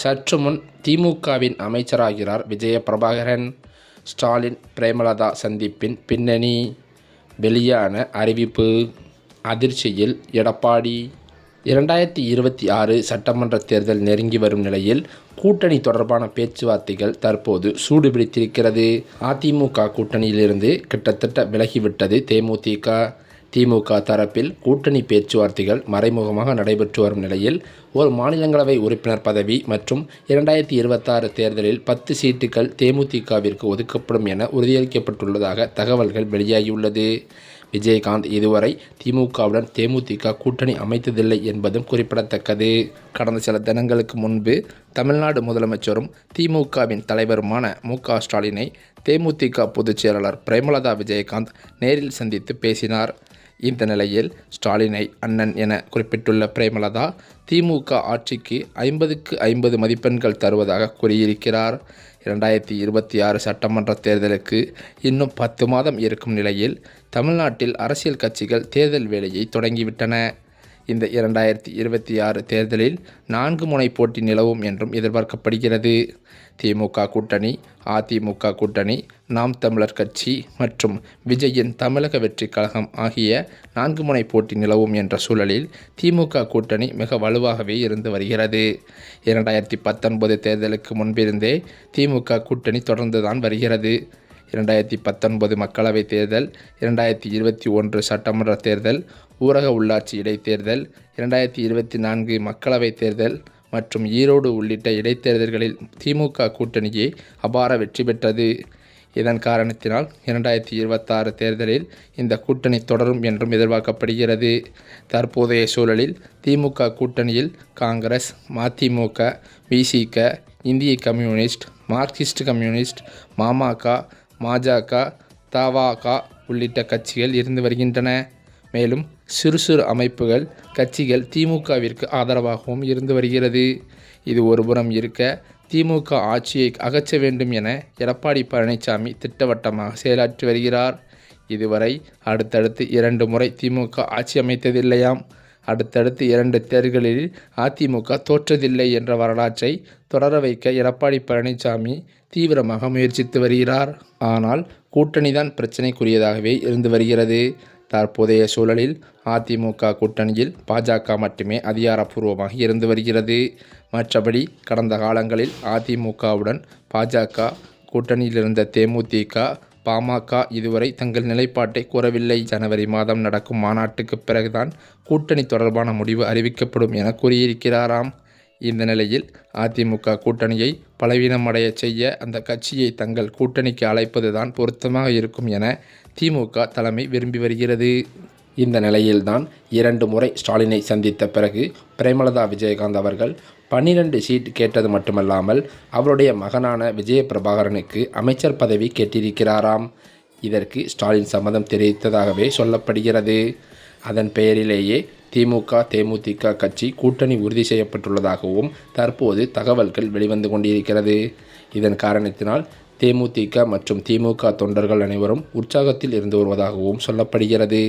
சற்று முன் திமுகவின் அமைச்சராகிறார் விஜய பிரபாகரன் ஸ்டாலின் பிரேமலதா சந்திப்பின் பின்னணி. வெளியான அறிவிப்பு. அதிர்ச்சியில் எடப்பாடி. இரண்டாயிரத்தி இருபத்தி ஆறு சட்டமன்ற தேர்தல் நெருங்கி வரும் நிலையில் கூட்டணி தொடர்பான பேச்சுவார்த்தைகள் தற்போது சூடுபிடித்திருக்கிறது. அதிமுக கூட்டணியிலிருந்து கிட்டத்தட்ட விலகிவிட்டது தேமுதிக. திமுக தரப்பில் கூட்டணி பேச்சுவார்த்தைகள் மறைமுகமாக நடைபெற்று வரும் நிலையில் ஒரு மாநிலங்களவை உறுப்பினர் பதவி மற்றும் இரண்டாயிரத்தி இருபத்தாறு தேர்தலில் பத்து சீட்டுகள் தேமுதிகவிற்கு ஒதுக்கப்படும் என உறுதியளிக்கப்பட்டுள்ளதாக தகவல்கள் வெளியாகியுள்ளது. விஜயகாந்த் இதுவரை திமுகவுடன் தேமுதிக கூட்டணி அமைத்ததில்லை என்பதும் குறிப்பிடத்தக்கது. கடந்த சில தினங்களுக்கு முன்பு தமிழ்நாடு முதலமைச்சரும் திமுகவின் தலைவருமான மு க ஸ்டாலினை தேமுதிக பொதுச் செயலாளர் பிரேமலதா விஜயகாந்த் நேரில் சந்தித்து பேசினார். இந்த நிலையில் ஸ்டாலினை அண்ணன் என குறிப்பிட்டுள்ள பிரேமலதா திமுக ஆட்சிக்கு ஐம்பதுக்கு ஐம்பது மதிப்பெண்கள் தருவதாக கூறியிருக்கிறார். இரண்டாயிரத்தி இருபத்தி ஆறு சட்டமன்ற தேர்தலுக்கு இன்னும் பத்து மாதம் இருக்கும் நிலையில் தமிழ்நாட்டில் அரசியல் கட்சிகள் தேர்தல் வேலையை தொடங்கிவிட்டன. இந்த இரண்டாயிரத்தி இருபத்தி ஆறு தேர்தலில் நான்கு முனை போட்டி நிலவும் என்றும் எதிர்பார்க்கப்படுகிறது. திமுக கூட்டணி அதிமுக கூட்டணி நாம் தமிழர் கட்சி மற்றும் விஜயின் தமிழக வெற்றி கழகம் ஆகிய நான்கு முனை போட்டி நிலவும் என்ற சூழலில் திமுக கூட்டணி மிக வலுவாகவே இருந்து வருகிறது. இரண்டாயிரத்தி பத்தொன்பது தேர்தலுக்கு முன்பிருந்தே திமுக கூட்டணி தொடர்ந்துதான் வருகிறது. இரண்டாயிரத்தி பத்தொன்பது மக்களவைத் தேர்தல் இரண்டாயிரத்தி இருபத்தி ஒன்று சட்டமன்ற தேர்தல் ஊரக உள்ளாட்சி இடைத்தேர்தல் இரண்டாயிரத்தி இருபத்தி நான்கு மக்களவைத் தேர்தல் மற்றும் ஈரோடு உள்ளிட்ட இடைத்தேர்தல்களில் திமுக கூட்டணியே அபார வெற்றி பெற்றது. இதன் காரணத்தினால் இரண்டாயிரத்தி இருபத்தாறு தேர்தலில் இந்த கூட்டணி தொடரும் என்றும் எதிர்பார்க்கப்படுகிறது. தற்போதைய சூழலில் திமுக கூட்டணியில் காங்கிரஸ் மதிமுக விசிக இந்திய கம்யூனிஸ்ட் மார்க்சிஸ்ட் கம்யூனிஸ்ட் மாமக பாஜக தவாக உள்ளிட்ட கட்சிகள் இருந்து வருகின்றன. மேலும் சிறு சிறு அமைப்புகள் கட்சிகள் திமுகவிற்கு ஆதரவாகவும் இருந்து வருகிறது. இது ஒருபுறம் இருக்க திமுக ஆட்சியை அகற்ற வேண்டும் என எடப்பாடி பழனிசாமி திட்டவட்டமாக செயலாற்றி வருகிறார். இதுவரை அடுத்தடுத்து இரண்டு முறை திமுக ஆட்சி அமைத்ததில்லையாம். அடுத்தடுத்து இரண்டு தேர்தலில் அதிமுக தோற்றதில்லை என்ற வரலாற்றை தொடர வைக்க எடப்பாடி பழனிசாமி தீவிரமாக முயற்சித்து வருகிறார். ஆனால் கூட்டணிதான் பிரச்சனைக்குரியதாகவே இருந்து வருகிறது. தற்போதைய சூழலில் அதிமுக கூட்டணியில் பாஜக மட்டுமே அதிகாரப்பூர்வமாக இருந்து வருகிறது. மற்றபடி கடந்த காலங்களில் அதிமுகவுடன் பாஜக கூட்டணியில் இருந்த தேமுதிக பாமக இதுவரை தங்கள் நிலைப்பாட்டை கூறவில்லை. ஜனவரி மாதம் நடக்கும் மாநாட்டுக்கு பிறகுதான் கூட்டணி தொடர்பான முடிவு அறிவிக்கப்படும் என கூறியிருக்கிறாராம். இந்த நிலையில் அதிமுக கூட்டணியை பலவீனமடைய செய்ய அந்த கட்சியை தங்கள் கூட்டணிக்கு அழைப்பதுதான் பொருத்தமாக இருக்கும் என திமுக தலைமை விரும்பி வருகிறது. இந்த நிலையில்தான் இரண்டு முறை ஸ்டாலினை சந்தித்த பிறகு பிரேமலதா விஜயகாந்த் அவர்கள் பன்னிரண்டு சீட் கேட்டது மட்டுமல்லாமல் அவருடைய மகனான விஜய பிரபாகரனுக்கு அமைச்சர் பதவி கேட்டிருக்கிறாராம். இதற்கு ஸ்டாலின் சம்மதம் தெரிவித்ததாகவே சொல்லப்படுகிறது. அதன் பெயரிலேயே திமுக தேமுதிக கட்சி கூட்டணி உறுதி செய்யப்பட்டுள்ளதாகவும் தற்போது தகவல்கள் வெளிவந்து கொண்டிருக்கிறது. இதன் காரணத்தினால் தேமுதிக மற்றும் திமுக தொண்டர்கள் அனைவரும் உற்சாகத்தில் இருந்து வருவதாகவும் சொல்லப்படுகிறது.